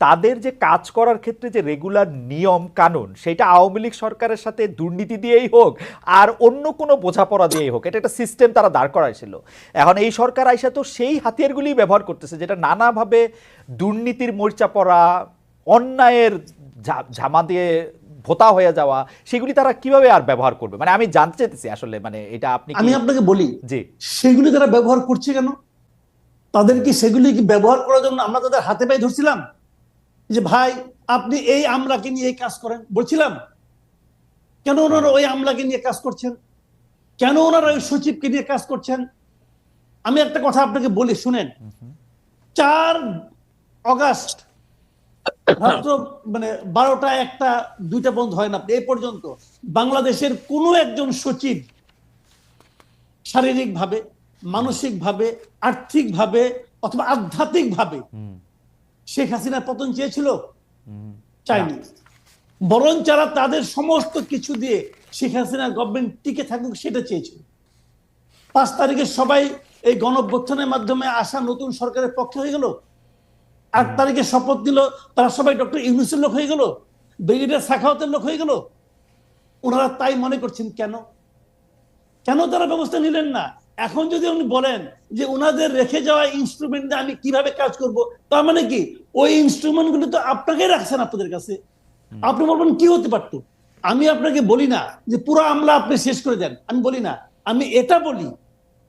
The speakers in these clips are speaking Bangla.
তাদের যে কাজ করার ক্ষেত্রে যে রেগুলার নিয়ম কানুন সেটা আওয়ামী লীগ সরকারের সাথে দুর্নীতি দিয়েই হোক আর অন্য কোনো বোঝাপড়া দিয়েই হোক এটা একটা সিস্টেম তারা দাঁড় করাইছিল। এখন এই সরকার আইসা তো সেই হাতিয়ারগুলি ব্যবহার করতেছে যেটা নানাভাবে দুর্নীতির মোর্চা পড়া অন্যায়ের ঝামা দিয়ে ভোতা হয়ে যাওয়া সেগুলি তারা কীভাবে আর ব্যবহার করবে? মানে আমি জানতে চাইতেছি আসলে মানে এটা আপনি আমি আপনাকে বলি জি। সেগুলি তারা ব্যবহার করছে কেন? তাদের কি সেগুলি কি ব্যবহার করার জন্য আমরা তাদের হাতে পায়ে ধরছিলাম? যে ভাই আপনি এই আমলাকে নিয়ে কাজ করেন। বলছিলাম। কেন ওনারা ওই আমলাকে নিয়ে কাজ করছেন? কেন ওনারা ওই সচিবকে নিয়ে কাজ করছেন? আমি একটা কথা আপনাকে বলি শুনেন। চার অগাস্ট মানে বারোটা একটা দুইটা বন্ধ হয় না এই পর্যন্ত বাংলাদেশের কোনো একজন সচিব শারীরিকভাবে মানসিকভাবে আর্থিকভাবে অথবা আধ্যাত্মিকভাবে হুম, শেখ হাসিনার পতন চেয়েছিল? চাইনি বরং যারা তাদের সমস্ত কিছু দিয়ে শেখ হাসিনার গভর্নমেন্ট টিকে থাকুক সেটা চেয়েছিল। পাঁচ তারিখে সবাই এই গণঅভ্যুত্থানের মাধ্যমে আসা নতুন সরকারের পক্ষে হয়ে গেল। আট তারিখে শপথ নিল তারা সবাই ডক্টর ইউনুসের লোক হয়ে গেল ব্রিগেডিয়ার সাখাওয়াতের লোক হয়ে গেল। ওনারা তাই মনে করছেন কেন? কেন তারা ব্যবস্থা নিলেন না? এখন যদি উনি বলেন যে ওনাদের রেখে যাওয়া ইনস্ট্রুমেন্ট দিয়ে আমি কীভাবে কাজ করব তার মানে কি? ওই ইনস্ট্রুমেন্টগুলো তো আপনাকে রাখছেন আপনাদের কাছে। আপনি বলবেন কি হতে পারতো? আমি আপনাকে বলি না যে পুরো আমলা আপনি শেষ করে দেন। আমি বলি না। আমি এটা বলি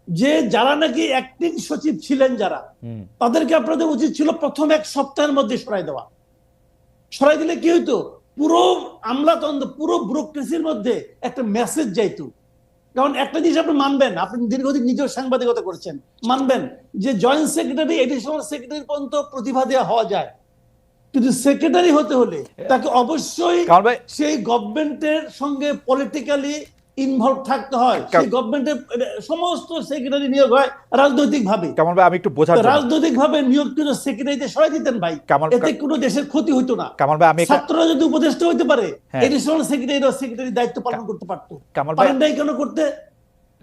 যে যারা নাকি অ্যাক্টিং সচিব ছিলেন যারা তাদেরকে আপনাদের উচিত ছিল প্রথম এক সপ্তাহের মধ্যে সরাই দেওয়া। সরাই দিলে কি হইতো? পুরো আমলাতন্ত্র পুরো ব্যুরোক্রেসির মধ্যে একটা মেসেজ যাইতো। কারণ একটা জিনিস আপনি মানবেন আপনি দীর্ঘদিন নিজের সাংবাদিকতা করেছেন মানবেন যে জয়েন্ট সেক্রেটারি এডিশনাল সেক্রেটারি পর্যন্ত প্রতিভা দেওয়া হওয়া যায়। কিন্তু সেক্রেটারি হতে হলে তাকে অবশ্যই সেই গভর্নমেন্টের সঙ্গে পলিটিক্যালি ইনভলভ থাকতে হয় সেই গভর্নমেন্টের সমস্ত সেক্রেটারি নিয়োগ হয় রাজনৈতিক ভাবে কামাল ভাই আমি একটু বোঝার রাজনৈতিক ভাবে নিয়োগকৃত সেক্রেটারিতে সরাই দিতেন ভাই এতে কোনো দেশের ক্ষতি হইতো না। কামাল ভাই আমি ছাত্ররা যদি উপদেষ্টা হইতে পারে। এডিশনাল সেক্রেটারি সেক্রেটারি দায়িত্ব পালন করতে পারতো। কামাল ভাই কেন করতে?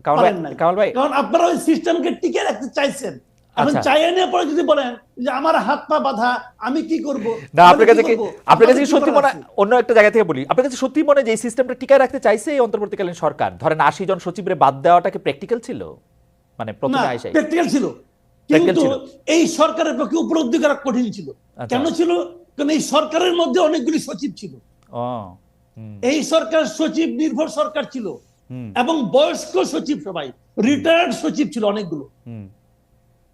কামাল ভাই কামাল ভাই কারণ আপনারা ওই সিস্টেমকে টিকে রাখতে চাইছেন। এখন আচ্ছা। চাইয়ে নিয়ে পরে যদি বলেন যে আমার হাত পা বাঁধা আমি কি করব? না আপনার কাছে কি আপনার কাছে সত্যি মনে অন্য একটা জায়গা থেকে বলি। আপনার কাছে সত্যি মনে যে এই সিস্টেমটা টিকায় রাখতে চাইছে এই অন্তর্বর্তীকালীন সরকার? ধরেন আশি জন সচিবরে বাদ দেওয়াটা কি প্র্যাকটিক্যাল ছিল? মানে প্রথমে আইসাই প্র্যাকটিক্যাল ছিল। কিন্তু এই সরকারের পক্ষে উপলব্ধি করা কঠিন ছিল। আচ্ছা। কেন ছিল? কারণ এই সরকারের মধ্যে অনেকগুলি সচিব ছিল। এই সরকার সচিব নির্ভর সরকার ছিল। এবং বয়স্ক সচিব সবাই রিটায়ার্ড সচিব ছিল অনেকগুলো।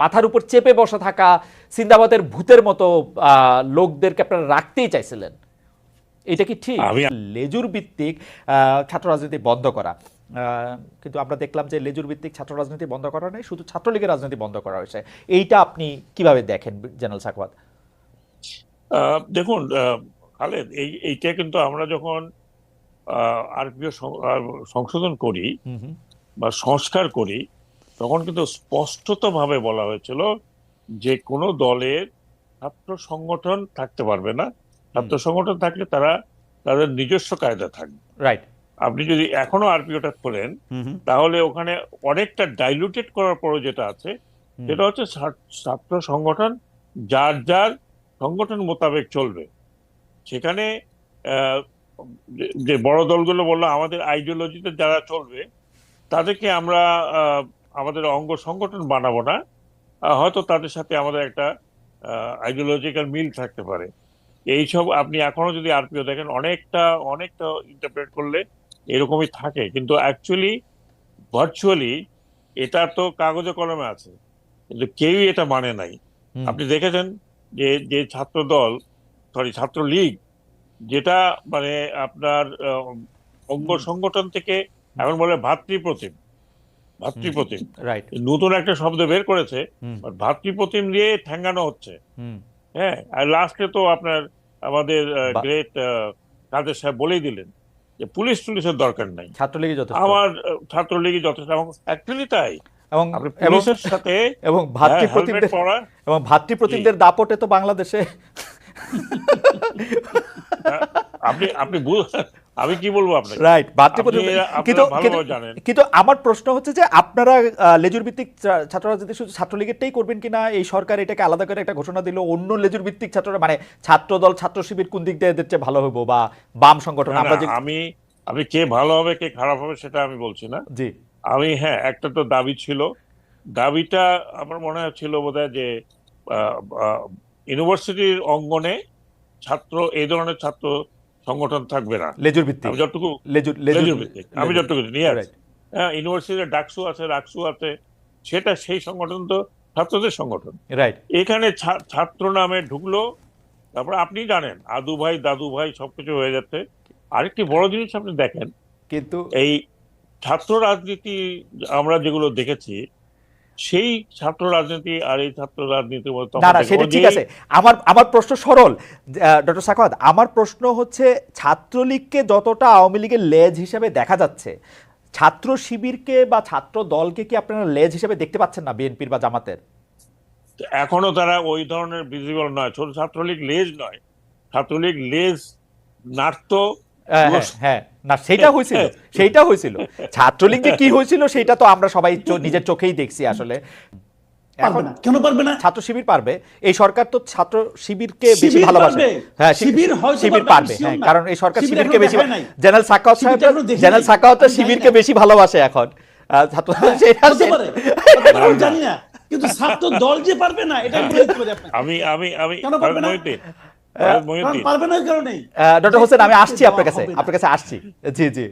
মাথার উপর চেপে বসা থাকা সিন্দাবাদের ভূতের মতো লোকদেরকে আপনারা রাখতেই চাইছিলেন। এটা কি ঠিক? লেজুর ভিত্তিক ছাত্র রাজনীতি বন্ধ করা। কিন্তু আমরা দেখলাম যে লেজুর ভিত্তিক ছাত্র রাজনীতি বন্ধ করা নেই শুধু ছাত্রলীগের রাজনীতি বন্ধ করা হয়েছে। এইটা আপনি কীভাবে দেখেন জেনারেল সাকওয়াত? দেখুন খালেদ এই এইটা কিন্তু আমরা যখন আরপিও সংশোধন করি বা সংস্কার করি তখন কিন্তু স্পষ্টতভাবে বলা হয়েছিল যে কোনো দলের ছাত্র সংগঠন থাকতে পারবে না। ছাত্র সংগঠন থাকলে তারা তাদের নিজস্ব কায়দা থাকবে। রাইট আপনি যদি এখনও আরপিওটা হুম তাহলে ওখানে অনেকটা ডাইলুটেড করার পরও যেটা আছে সেটা হচ্ছে ছাত্র সংগঠন যার যার সংগঠন মোতাবেক চলবে। সেখানে যে- বড় দলগুলো বলল আমাদের আইডিওলজিতে যারা চলবে তাদেরকে আমরা আমাদের অঙ্গ সংগঠন বানাবো না হয়তো তাদের সাথে আমাদের একটা আইডিওলজিক্যাল মিল থাকতে পারে। এইসব আপনি এখনও যদি আরপিও দেখেন অনেকটা অনেকটা ইন্টারপ্রেট করলে এরকমই থাকে। কিন্তু অ্যাকচুয়ালি ভার্চুয়ালি এটা তো কাগজে কলমে আছে কিন্তু কেউই এটা মানে নাই। আপনি দেখেছেন যে যে ছাত্র দল সরি ছাত্র লীগ যেটা মানে আপনার অঙ্গ সংগঠন থেকে এখন বলে ভাতৃপ্রতিম। ভাতৃপ্রতিম। রাইট নতুন একটা শব্দ বের করেছে ভাতৃপ্রতিম দিয়ে ঠেঙ্গানো হচ্ছে। হ্যাঁ আর লাস্টে তো আপনার আমাদের গ্রেট কাদের সাহেব বলেই দিলেন যে পুলিশ টুলিশের দরকার নাই। ছাত্রলীগই যথেষ্ট। আমার ছাত্রলীগই যথেষ্ট। এবং অ্যাকচুয়ালি তাই। এবং পুলিশের সাথে এবং হ্যাঁ, ভাতৃপ্রতিমদের এবং ভাতৃপ্রতিমদের দাপটে তো বাংলাদেশে। হ্যাঁ, আপনি আপনি আমি কি বলব আপনাকে? রাইট আপনি- কিন্তু কিন্তু জানেন। কিন্তু আমার প্রশ্ন হচ্ছে যে আপনারা লেজুর ভিত্তিক ছা- ছাত্র রাজনীতি শুধু ছাত্রলীগেরটাই করবেন কিনা? এই সরকার এটাকে আলাদা করে একটা ঘোষণা দিল অন্য লেজুর ভিত্তিক ছাত্ররা মানে ছাত্র দল ছাত্র শিবির কোন দিক দিয়ে এদের চেয়ে ভালো হব বা বাম সংগঠন? আমরা আমি আমি কে ভালো হবে কে খারাপ হবে সেটা আমি বলছি না। জি। আমি হ্যাঁ একটা তো দাবি ছিল। দাবিটা আমার মনে ছিল বোধহয় যে ইউনিভার্সিটির অঙ্গনে ছাত্র এই ধরনের ছাত্র সংগঠন থাকবে না। লেজুর ভিত্তিক। আমি যতটুকু লেজুর লেজুর ভিত্তিক। আমি যতটুকু নিয়ে Right. হ্যাঁ ইউনিভার্সিটির ডাকসু আছে রাকসু আছে সেটা সেই সংগঠন তো ছাত্রদের সংগঠন। রাইট এখানে ছাত্র নামে ঢুকলো তারপর আপনি জানেন আদু ভাই দাদু ভাই সবকিছু হয়ে যাচ্ছে। আরেকটি বড় জিনিস আপনি দেখেন কিন্তু এই ছাত্র রাজনীতি আমরা যেগুলো দেখেছি সেই ছাত্র রাজনীতি আর এই ছাত্র রাজনীতির মধ্যে না না সেটা ঠিক আছে। আমার আমার প্রশ্ন সরল। ডক্টর সাখাওয়াত আমার প্রশ্ন হচ্ছে ছাত্রলীগকে যতটা আওয়ামী লীগের লেজ হিসেবে দেখা যাচ্ছে ছাত্র শিবিরকে বা ছাত্র দলকে কি আপনারা লেজ হিসেবে দেখতে পাচ্ছেন না বিএনপির বা জামাতের? এখনও তারা ওই ধরনের ভিজিবল নয়। ছোট ছাত্রলীগ লেজ নয়। ছাত্রলীগ লেজ হ্যাঁ, হ্যাঁ। না সেটা হয়েছিল সেইটা হয়েছিল। ছাত্রলীগ যে কি হয়েছিল সেটা তো আমরা সবাই নিজের চোখেই দেখছি আসলে। এখন কেন পারবে না? ছাত্র শিবির পারবে। এই সরকার তো ছাত্র শিবিরকে বেশি ভালোবাসে। হ্যাঁ শিবির শিবির পারবে, হ্যাঁ কারণ এই সরকার শিবিরকে বেশি জেনারেল সাকাওয়াত সাহেব জেনারেল। সাকাওয়াত শিবিরকে বেশি ভালোবাসে এখন। ছাত্র সেটা পারে, আমি জানি না। কিন্তু ছাত্র দল যে পারবে না এটা। আমি আমি আমি কেন পারবে না? মহিউদ্দিন কারণ মহিউদ্দিন। পারবে না কারণে। ডক্টর হোসেন আমি আসছি আপনার কাছে আপনার কাছে আসছি। জি জি।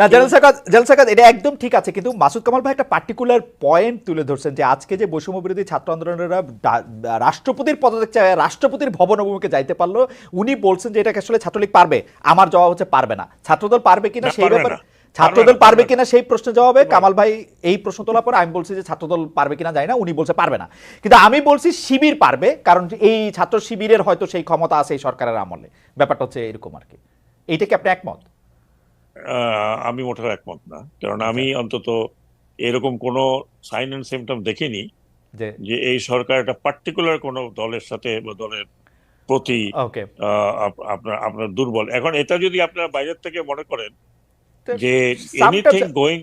না জেনারেল সাকাত জেনারেল সাকাত এটা একদম ঠিক আছে কিন্তু মাসুদ কামাল ভাই একটা পার্টিকুলার পয়েন্ট তুলে ধরছেন যে আজকে যে বৈষম্য বিরোধী ছাত্র আন্দোলনেরা রাষ্ট্রপতির পদত্যাগ চায় রাষ্ট্রপতির ভবন অভিমুখে যাইতে পারল উনি বলছেন যে এটাকে আসলে ছাত্রলীগ পারবে। আমার জবাব হচ্ছে পারবে না। ছাত্রদল পারবে কিনা সেই ব্যাপারে। ছাত্রদল পারবে কিনা সেই প্রশ্নের জবাবে কামাল ভাই এই প্রশ্ন তোলার পর আমি বলছি যে ছাত্রদল পারবে কিনা জানি না উনি বলছে পারবে না। কিন্তু আমি বলছি শিবির পারবে কারণ এই ছাত্র শিবিরের হয়তো সেই ক্ষমতা আছে এই সরকারের আমলে। ব্যাপারটা হচ্ছে এরকম আর কি। এইটা কি আপনি একমত? আমি মোটেও একমত না। কারণ আমি অন্তত এরকম কোনো সাইন অ্যান্ড সিমটম দেখিনি যে এই সরকার একটা পার্টিকুলার কোনো দলের সাথে বা দলের প্রতি আপনার আপনার দুর্বল। এখন এটা যদি আপনারা বাইরের থেকে মনে করেন যে এনিথিং গোয়িং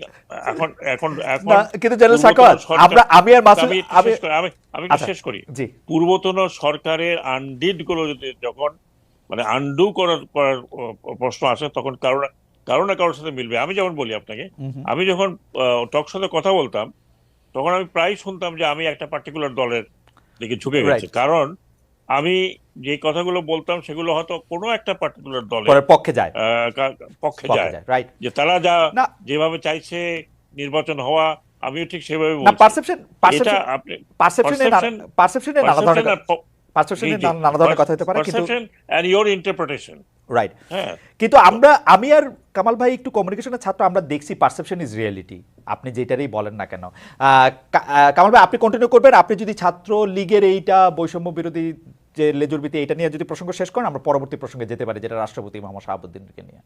এখন এখন এখন কিন্তু জেনারেল পূর্বতন আমরা আমি আর মাসুদ আমি আমি শেষ করি আচ্ছা। পূর্বতন সরকারের আনডিডগুলো যদি যখন মানে আন্ডু করার করার প্রশ্ন আসে তখন কারও না কারও না কারোর সাথে মিলবে আমি যেমন বলি আপনাকে। আমি যখন টক সাথে কথা বলতাম তখন আমি প্রায় শুনতাম যে আমি একটা পার্টিকুলার দলের দিকে ঝুঁকে গেছি কারণ আমি যে কথাগুলো বলতাম সেগুলো হয়তো কোনো একটা পার্টিকুলার দলের পক্ষে যায়। পক্ষে যায়। রাইট যে তারা যা যেভাবে চাইছে নির্বাচন হওয়া আমিও ঠিক সেভাবে না পারসেপশন পারসেপশন পারসেপশনে নানা ধরনের পারসেপশনে। নানা ধরনের কথা হতে পারে কিন্তু and your interpretation রাইট কিন্তু আমরা আমি আর কামাল ভাই একটু কমিউনিকেশনের ছাত্র আমরা দেখছি পারসেপশন ইজ রিয়েলিটি আপনি যেটারই বলেন না কেন। কামাল ভাই আপনি কন্টিনিউ করবেন। আপনি যদি ছাত্র লীগের এইটা বৈষম্য বিরোধী যে লেজুরবিতে এটা নিয়ে যদি প্রসঙ্গ শেষ করেন, আমরা পরবর্তী প্রসঙ্গে যেতে পারি, যেটা রাষ্ট্রপতি মোহাম্মদ শাহাবুদ্দিনকে নিয়ে।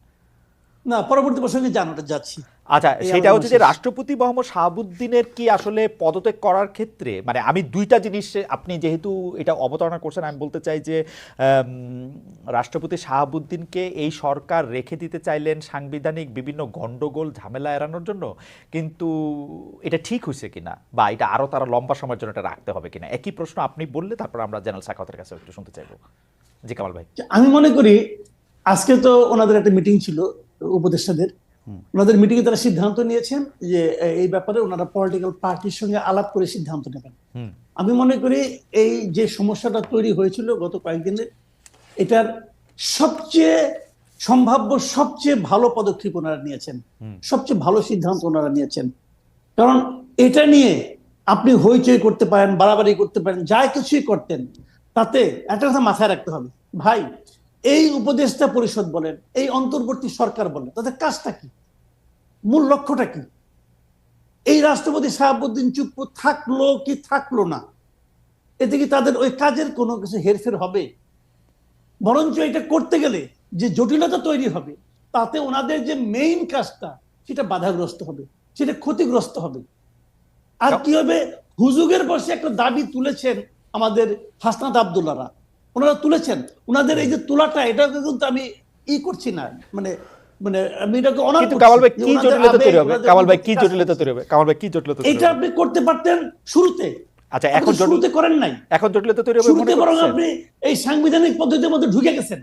না পরবর্তী প্রসঙ্গে জানাতে যাচ্ছি। আচ্ছা সেটা হচ্ছে যে রাষ্ট্রপতি মোহাম্মদ শাহাবুদ্দিনের কি আসলে পদত্যাগ করার ক্ষেত্রে মানে আমি দুইটা জিনিস আপনি যেহেতু এটা অবতারণা করছেন আমি বলতে চাই যে রাষ্ট্রপতি শাহাবুদ্দিনকে এই সরকার রেখে দিতে চাইলেন সাংবিধানিক বিভিন্ন গণ্ডগোল ঝামেলা এড়ানোর জন্য কিন্তু এটা ঠিক হয়েছে কিনা বা এটা আরও তারা লম্বা সময়ের জন্য এটা রাখতে হবে কিনা? একই প্রশ্ন আপনি বললে তারপর আমরা জেনারেল সাকাতের কাছে একটু শুনতে চাইব। জি কামাল ভাই। আমি মনে করি আজকে তো ওনাদের একটা মিটিং ছিল উপদেষ্টাদের। ওনাদের মিটিং এ তারা সিদ্ধান্ত নিয়েছেন যে এই ব্যাপারে ওনারা পলিটিক্যাল পার্টির সঙ্গে আলাপ করে সিদ্ধান্ত নেবেন। আমি মনে করি এই যে সমস্যাটা তৈরি হয়েছিল গত কয়েকদিনে এটার সবচেয়ে সম্ভাব্য সবচেয়ে ভালো পদক্ষেপ ওনারা নিয়েছেন। সবচেয়ে ভালো সিদ্ধান্ত ওনারা নিয়েছেন। কারণ এটা নিয়ে আপনি হইচই করতে পারেন বাড়াবাড়ি করতে পারেন যা কিছুই করতেন তাতে একটা কথা মাথায় রাখতে হবে। ভাই এই উপদেষ্টা পরিষদ বলেন এই অন্তর্বর্তী সরকার বলেন তাদের কাজটা কি? মূল লক্ষ্যটা কি? এই রাষ্ট্রপতি শাহাবুদ্দিন চুপ থাকল কি থাকল না? এতে কি তাদের ওই কাজের কোনো কিছু হেরফের হবে? বরঞ্চ এটা করতে গেলে যে জটিলতা তৈরি হবে তাতে ওনাদের যে মেইন কাজটা সেটা বাধাগ্রস্ত হবে সেটা ক্ষতিগ্রস্ত হবে। আর কি হবে? হুজুগের বসে একটা দাবি তুলেছেন আমাদের হাসনাত আবদুল্লাহরা। ওনারা তুলেছেন। ওনাদের এই যে তোলাটা এটা কিন্তু আমি ই করছি না। মানে মানে আমি এটাকে অনার কামাল ভাই কি জটিলতা তৈরি হবে? কামাল ভাই কি জটিলতা তৈরি হবে? কামাল ভাই কি জটিলতা এটা আপনি করতে পারতেন শুরুতে। আচ্ছা এখন শুরুতে করেন নাই। এখন জটিলতা তৈরি হবে শুরুতে বরং আপনি এই সাংবিধানিক পদ্ধতির মধ্যে ঢুকে গেছেন।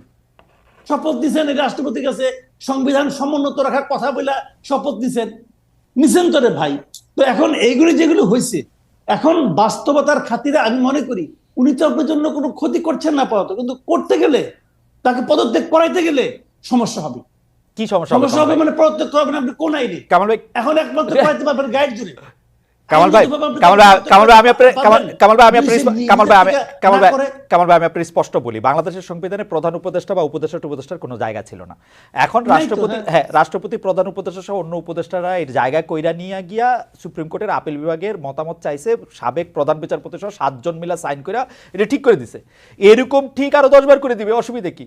শপথ দিচ্ছেন এই রাষ্ট্রপতির কাছে সংবিধান সমুন্নত রাখার কথা বলে শপথ দিচ্ছেন নিছেন তো রে ভাই। তো এখন এইগুলি যেগুলো হয়েছে এখন বাস্তবতার খাতিরে আমি মনে করি উনি তো আপনার জন্য কোনো ক্ষতি করছেন না আপাতত কিন্তু করতে গেলে তাকে পদত্যাগ করাইতে গেলে সমস্যা হবে। কি সমস্যা সমস্যা হবে মানে পদত্যাগ করাবেন আপনি কোন আইনে? কামাল ভাই এখন একমাত্র করাইতে পারবেন গাইড জুড়ে। কামাল ভাই কামাল ভাই কামাল ভাই আমি আপনার কামাল কামাল ভাই আমি আপনার কামাল ভাই আমি কামাল ভাই কামাল ভাই আমি আপনার স্পষ্ট বলি বাংলাদেশের সংবিধানে প্রধান উপদেষ্টা বা উপদেষ্টা উপদেষ্টার কোনো জায়গা ছিল না। এখন রাষ্ট্রপতি হ্যাঁ। হ্যাঁ রাষ্ট্রপতি প্রধান উপদেষ্টা সহ অন্য উপদেষ্টারা এর জায়গা কইরা নিয়ে গিয়া সুপ্রিম কোর্টের আপিল বিভাগের মতামত চাইছে সাবেক প্রধান বিচারপতি সহ সাতজন মিলা সাইন কইরা এটা ঠিক করে দিছে। এরকম ঠিক আরও দশবার করে দিবে অসুবিধা কি?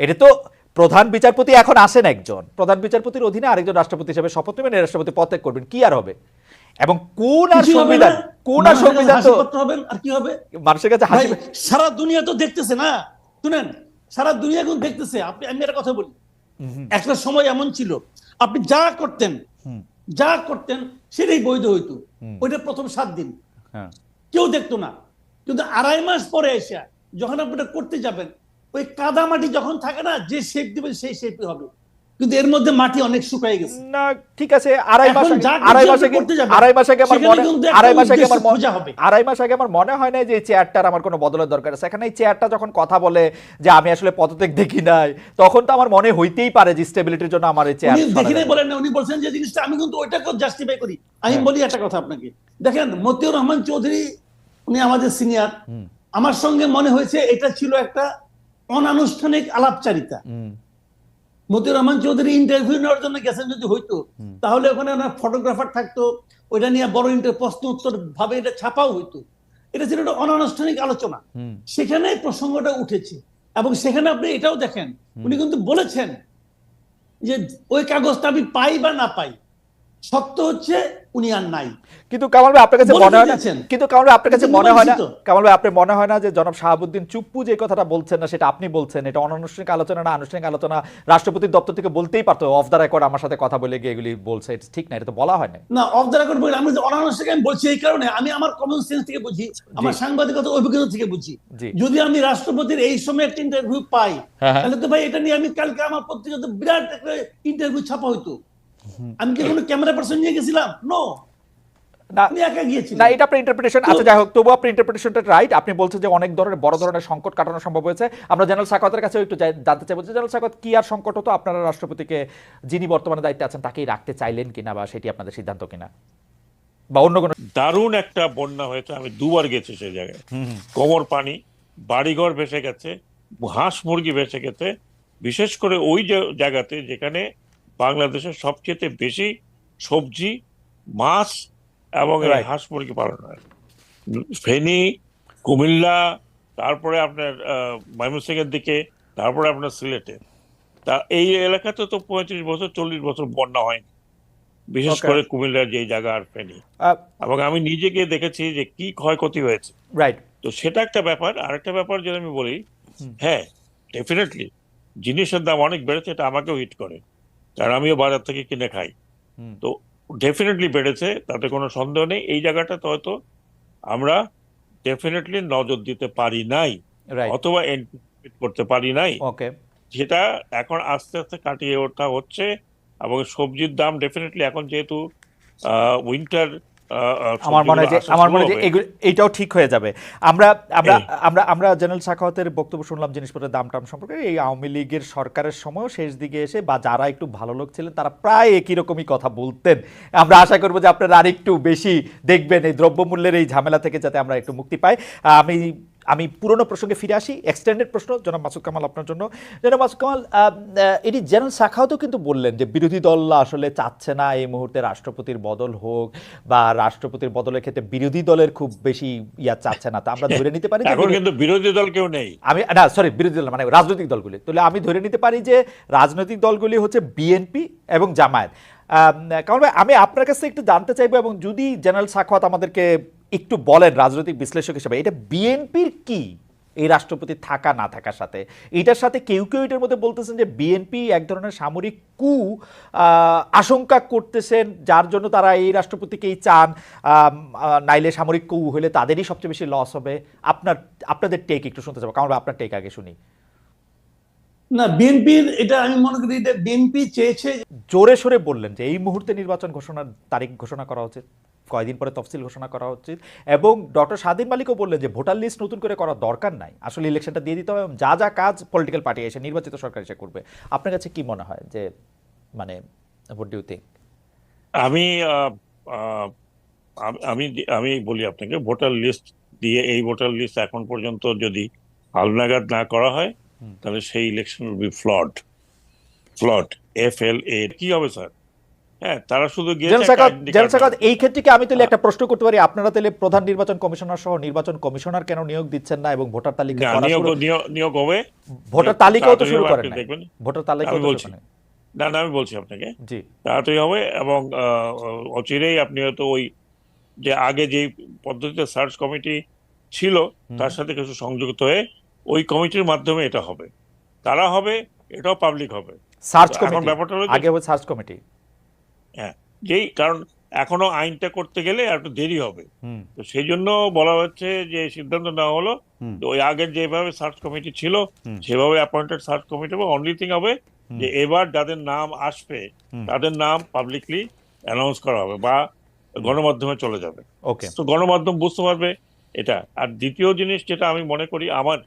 এটা তো প্রধান বিচারপতি এখন আসেন একজন। প্রধান বিচারপতির অধীনে আরেকজন রাষ্ট্রপতি হিসেবে শপথ নেবেন রাষ্ট্রপতি পদত্যাগ করবেন কি আর হবে? এবং কোন আর সংবিধান কোন আর সংবিধান তো হবেন আর কি হবে? মানুষের কাছে হাসি সারা দুনিয়া তো দেখতেছে না। শুনেন সারা দুনিয়া কিন্তু দেখতেছে। আপনি আমি একটা কথা বলি। একটা সময় এমন ছিল। আপনি যা করতেন যা করতেন সেটাই বৈধ হইতো। ওইটা প্রথম সাত দিন। হ্যাঁ। কেউ দেখতো না। কিন্তু আড়াই মাস পরে এসে যখন আপনি করতে যাবেন ওই কাদা মাটি যখন থাকে না যে শেপ দিবেন সেই শেপই হবে। কিন্তু এর মধ্যে মাটি অনেক শুকায় গেছে। না ঠিক আছে আড়াই মাস আড়াই মাস আগে আড়াই মাস আগে আমার মনে আড়াই মাস আগে আমার মনে- হবে। আড়াই মাস আগে আমার মনে হয় না যে এই চেয়ারটার আমার কোনো বদলের দরকার আছে? এখানে এই চেয়ারটা যখন কথা বলে যে আমি আসলে পদত্যাগ দেখি নাই তখন তো আমার মনে হইতেই পারে যে স্টেবিলিটির জন্য আমার এই চেয়ার দেখে বলেন না উনি বলছেন যে জিনিসটা আমি কিন্তু ওইটাকে জাস্টিফাই করি। আমি হ্যাঁ। বলি একটা কথা আপনাকে। দেখেন মতিউর রহমান চৌধুরী উনি আমাদের সিনিয়র আমার সঙ্গে মনে হয়েছে এটা ছিল একটা অনানুষ্ঠানিক আলাপচারিতা। মতিউর রহমান চৌধুরী ইন্টারভিউ নেওয়ার জন্য গেছেন যদি হইতো তাহলে ওখানে ওনার ফটোগ্রাফার থাকতো ওইটা নিয়ে বড় ইন্টার প্রশ্ন উত্তর ভাবে এটা ছাপাও হইতো। এটা ছিল একটা অনানুষ্ঠানিক আলোচনা। সেখানে প্রসঙ্গটা উঠেছে। এবং সেখানে আপনি এটাও দেখেন উনি কিন্তু বলেছেন যে ওই কাগজটা আমি পাই বা না পাই। সত্য হচ্ছে উনি আর নাই। কিন্তু কামাল ভাই আপনার কাছে মনে হয় না কিন্তু কামাল ভাই আপনার কাছে মনে হয় না কামাল ভাই আপনার মনে হয় না যে জনাব শাহাবুদ্দিন চুপ্পু যে কথাটা বলছেন না সেটা আপনি বলছেন? এটা অনানুষ্ঠানিক আলোচনা না আনুষ্ঠানিক আলোচনা রাষ্ট্রপতির দপ্তর থেকে বলতেই পারতো অফ দ্য রেকর্ড আমার সাথে কথা বলে গিয়ে এগুলি বলছে। এটা ঠিক না এটা তো বলা হয় না না অফ দ্য রেকর্ড বলি আমি যে অনানুষ্ঠানিক আমি বলছি এই কারণে আমি আমার কমন সেন্স থেকে বুঝি আমার সাংবাদিকতা অভিজ্ঞতা থেকে বুঝি। যদি আমি রাষ্ট্রপতির এই সময় একটা ইন্টারভিউ পাই হ্যাঁ, হ্যাঁ। তাহলে তো ভাই এটা নিয়ে আমি কালকে আমার পত্রিকাতে বিরাট একটা ইন্টারভিউ ছাপা হইতো। আমি কি কোনো ক্যামেরা পার্সন নিয়ে গেছিলাম? নো না আমি একা গিয়েছিলাম। না এটা আপনার ইন্টারপ্রিটেশন আচ্ছা যাই হোক তবু আপনার ইন্টারপ্রিটেশনটা রাইট আপনি বলছেন যে অনেক ধরনের বড় ধরনের সংকট কাটানো সম্ভব হয়েছে। আমরা জেনারেল সাকতের কাছে একটু জান- জানতে চাইব যে জেনারেল সাকত কি আর সংকট হতো? আপনারা রাষ্ট্রপতিকে যিনি বর্তমানে দায়িত্বে আছেন তাকেই রাখতে চাইলেন কিনা বা সেটি আপনাদের সিদ্ধান্ত কিনা? বা অন্য কোনো দারুণ একটা বন্যা হয়েছে। আমি দুবার গেছি সেই জায়গায়। কোমর পানি বাড়িঘর ভেসে গেছে হাঁস মুরগি ভেসে গেছে। বিশেষ করে ওই যে জায়গাতে যেখানে বাংলাদেশের সবচেয়ে বেশি সবজি মাছ এবং হাঁস মুরগি পালন হয়। ফেনী কুমিল্লা তারপরে আপনার ময়মনসিংহ এর দিকে তারপরে আপনার সিলেটে। তা এই এলাকাতে তো পঁয়ত্রিশ বছর চল্লিশ বছর বন্যা হয়নি। বিশেষ করে কুমিল্লার যে জায়গা আর ফেনী। এবং আমি নিজে গিয়ে দেখেছি যে কি ক্ষয়ক্ষতি হয়েছে। রাইট তো সেটা একটা ব্যাপার। আরেকটা ব্যাপার যদি আমি বলি হ্যাঁ ডেফিনেটলি জিনিসের দাম অনেক বেড়েছে এটা আমাকেও হিট করে। কারণ আমিও বাজার থেকে কিনে খাই। তো ডেফিনেটলি বেড়েছে তাতে কোনো সন্দেহ নেই। এই জায়গাটাতে হয়তো আমরা ডেফিনেটলি নজর দিতে পারি নাই অথবা করতে পারি নাই। ওকে যেটা এখন আস্তে আস্তে কাটিয়ে ওঠা হচ্ছে এবং সবজির দাম ডেফিনেটলি এখন যেহেতু উইন্টার আমার মনে হয় যে আমার মনে হয় যে এইটাও ঠিক হয়ে যাবে। আমরা আমরা আমরা আমরা জেনারেল শাখাওয়াতের বক্তব্য শুনলাম জিনিসপত্রের দাম টাম সম্পর্কে। এই আওয়ামী লীগের সরকারের সময়ও শেষ দিকে এসে বা যারা একটু ভালো লোক ছিলেন তারা প্রায় একই রকমই কথা বলতেন। আমরা আশা করব যে আপনারা আরেকটু বেশি দেখবেন এই দ্রব্যমূল্যের এই ঝামেলা থেকে যাতে আমরা একটু মুক্তি পাই। আমি আমি পুরনো প্রসঙ্গে ফিরে আসি এক্সটেন্ডেড প্রশ্ন জনাব মাসুদ কামাল আপনার জন্য। জনাব মাসুদ কামাল এটি জেনারেল শাখাও কিন্তু বললেন যে বিরোধী দল আসলে চাচ্ছে না এই মুহূর্তে রাষ্ট্রপতির বদল হোক বা রাষ্ট্রপতির বদলের ক্ষেত্রে বিরোধী দলের খুব বেশি ইয়া চাচ্ছে না। তা আমরা ধরে নিতে পারি এখন কিন্তু বিরোধী দল কেউ নেই। আমি না সরি বিরোধী দল মানে রাজনৈতিক দলগুলি। তাহলে আমি ধরে নিতে পারি যে রাজনৈতিক দলগুলি হচ্ছে বিএনপি এবং জামায়াত। কারণ ভাই আমি আপনার কাছে একটু জানতে চাইব এবং যদি জেনারেল সাখাওয়াত আমাদেরকে একটু বলেন রাজনৈতিক বিশ্লেষক হিসেবে এটা বিএনপির কি? এই রাষ্ট্রপতি থাকা না থাকার সাথে? এটার সাথে কেউ কেউ এটার মধ্যে বলতেছেন যে বিএনপি এক ধরনের সামরিক কু আশঙ্কা করতেছেন যার জন্য তারা এই রাষ্ট্রপতিকেই চান। নাইলে সামরিক কু হলে তাদেরই সবচেয়ে বেশি লস হবে। আপনার আপনাদের টেক একটু শুনতে চাবো। কারণ আপনার টেক আগে শুনি। না বিএনপির এটা আমি মনে করি এটা বিএনপি চেয়েছে জোরে সোরে বললেন যে এই মুহূর্তে নির্বাচন ঘোষণার তারিখ ঘোষণা করা উচিত। কয়দিন পরে তফসিল ঘোষণা করা উচিত। এবং ডক্টর স্বাধীন মালিকও বললেন যে ভোটার লিস্ট নতুন করে করার দরকার নাই। আসলে ইলেকশনটা দিয়ে দিতে হবে এবং যা যা কাজ পলিটিক্যাল পার্টি এসে নির্বাচিত সরকার এসে করবে। আপনার কাছে কি মনে হয় যে মানে ভোট ডিউ থিঙ্ক আমি আম- আমি বলি আপনাকে ভোটার লিস্ট দিয়ে এই ভোটার লিস্ট এখন পর্যন্ত যদি হালনাগাদ না করা হয় তাহলে সেই election be flawed flawed F L A কি হবে স্যার? হ্যাঁ তারা শুধু জেনারেল সাকাত এই ক্ষেত্রে কি আমি তাহলে একটা প্রশ্ন করতে পারি? আপনারা তাহলে প্রধান নির্বাচন কমিশনার সহ নির্বাচন কমিশনার কেন নিয়োগ দিচ্ছেন না এবং ভোটার তালিকা নিয়োগ হবে। ভোটার তালিকাও তো তাড়াতাড়ি শুরু হবে, করেন আপনি দেখবেন। ভোটার তালিকাও বলছি। শুরু করেন নাই। না না আমি বলছি আপনাকে। জি। তাড়াতাড়ি হবে এবং অচিরেই আপনি হয়তো ওই যে আগে যে পদ্ধতিতে সার্চ কমিটি ছিল তার সাথে কিছু সংযুক্ত হয়ে ওই কমিটির মাধ্যমে এটা হবে। তারা হবে এটাও পাবলিক হবে। Search committee. ব্যাপারটা আগে হবে সার্চ কমিটি। যেই কারণ এখনও আইনটা করতে গেলে একটু দেরি হবে। তো সেই জন্য বলা হচ্ছে যে সিদ্ধান্ত নেওয়া হলো। ওই আগের যেভাবে সার্চ কমিটি ছিল। সেভাবে অ্যাপয়েন্টেড সার্চ কমিটি হবে। অনলি থিং হবে যে এবার যাদের নাম আসবে তাদের নাম পাবলিকলি অ্যানাউন্স করা হবে বা গণমাধ্যমে চলে যাবে। ওকে তো গণমাধ্যম বুঝতে পারবে এটা। আর দ্বিতীয় জিনিস যেটা আমি মনে করি আমার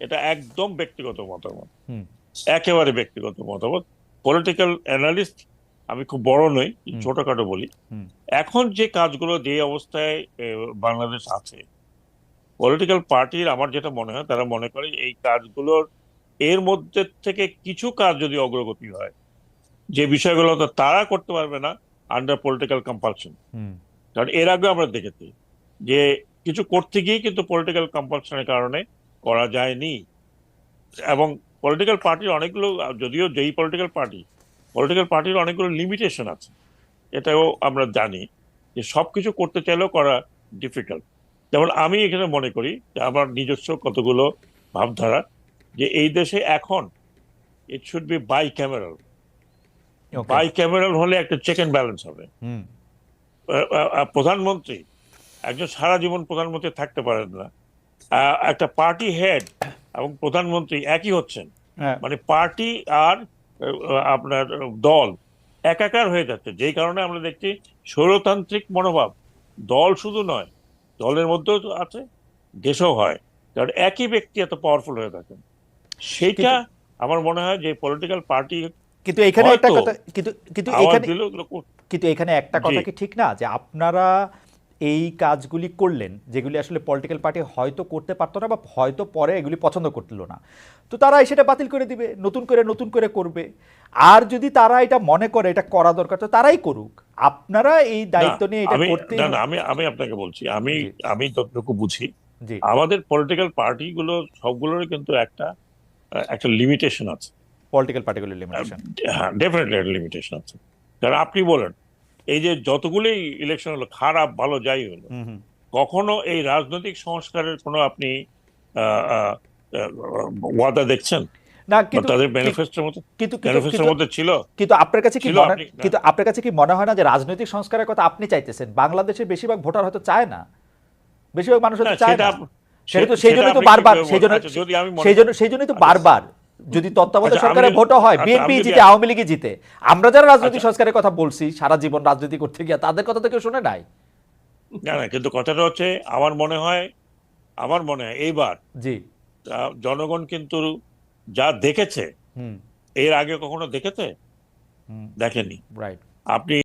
এটা একদম ব্যক্তিগত মতামত। হুম। একেবারে ব্যক্তিগত মতামত। পলিটিক্যাল অ্যানালিস্ট আমি খুব বড় নই ছোটখাটো বলি। এখন যে কাজগুলো যে অবস্থায় বাংলাদেশ আছে পলিটিক্যাল পার্টির আমার যেটা মনে হয় তারা মনে করে এই কাজগুলোর এর মধ্যে থেকে কিছু কাজ যদি অগ্রগতি হয় যে বিষয়গুলো তো তারা করতে পারবে না আন্ডার পলিটিক্যাল কম্পালশন কারণ এর আগে আমরা দেখেছি যে কিছু করতে গিয়ে কিন্তু পলিটিক্যাল কম্পালশনের কারণে করা যায়নি। এবং পলিটিক্যাল পার্টির অনেকগুলো যদিও যেই পলিটিক্যাল পার্টি পলিটিক্যাল পার্টির অনেকগুলো লিমিটেশন আছে। এটাও আমরা জানি যে সব কিছু করতে চাইলেও করা ডিফিকাল্ট যেমন আমি এখানে মনে করি যে আমার নিজস্ব কতগুলো ভাবধারা যে এই দেশে এখন it should be bicameral bicameral হলে একটা চেক অ্যান্ড ব্যালেন্স হবে। প্রধানমন্ত্রী একজন সারা জীবন প্রধানমন্ত্রী থাকতে পারেন না। একটা পার্টি হেড এবং প্রধানমন্ত্রী একই হচ্ছেন। হ্যাঁ। মানে পার্টি আর আপনার দল একাকার হয়ে যাচ্ছে। যেই কারণে আমরা দেখছি স্বৈরতান্ত্রিক মনোভাব। দল শুধু নয় দলের মধ্যেও তো আছে দেশও হয়। কারণ একই ব্যক্তি এত পাওয়ারফুল হয়ে থাকেন। সেটা আমার মনে হয় যে পলিটিক্যাল পার্টি কিন্তু এখানে একটা কথা কিন্তু কিন্তু এখানে কিন্তু এখানে একটা কথা কি ঠিক না? যে আপনারা এই কাজগুলি করলেন যেগুলি আসলে পলিটিক্যাল পার্টি হয়তো করতে পারতো না বা হয়তো পরে এগুলি পছন্দ করল না। তো তারা সেটা বাতিল করে দিবে নতুন করে নতুন করে করবে। আর যদি তারা এটা মনে করে এটা করা দরকার তো তারাই করুক। আপনারা এই দায়িত্ব নিয়ে এটা করতে না না আমি আমি আপনাকে বলছি আমি আমি যতটুকু বুঝি জি। আমাদের পলিটিক্যাল পার্টিগুলো সবগুলোর কিন্তু একটা একটা লিমিটেশন আছে। পলিটিক্যাল পার্টিগুলির লিমিটেশন হ্যাঁ ডেফিনেটলি একটা লিমিটেশন আছে। কারণ আপনি বলেন এই যে যতগুলোই ইলেকশন হলো খারাপ ভালো যাই হলো কখনো এই রাজনৈতিক সংস্কারের কোনো আপনি ওয়াদা দেখছেন? না কিন্তু কিন্তু কিন্তু- ছিল? কিন্তু আপনার কাছে কি। কিন্তু আপনার কাছে কি মনে হয় না যে রাজনৈতিক সংস্কারের কথা আপনি চাইতেছেন? বাংলাদেশের বেশিরভাগ ভোটার হয়তো চায় না। বেশিরভাগ মানুষ হয়তো চায় না। সেটা তো সেই সেটা জন্যই তো বারবার সেই জন্য সেই জন্য সেই জন্যই তো আচ্ছা। বারবার। যদি তত্ত্বাবধায়ক আচ্ছা, সরকারের ভোটও হয় আচ্ছা, বিএনপি জিতে আওয়ামী লীগই জিতে। আমরা যারা রাজনৈতিক আচ্ছা। সংস্কারের কথা বলছি সারা জীবন রাজনীতি করতে গিয়ে তাদের কথা তো কেউ শুনে নাই? না না কিন্তু কথাটা হচ্ছে আমার মনে হয় আমার মনে হয় এইবার জি। জনগণ কিন্তু যা দেখেছে হুম। এর আগে কখনো দেখেছে? দেখেনি। রাইট আপনি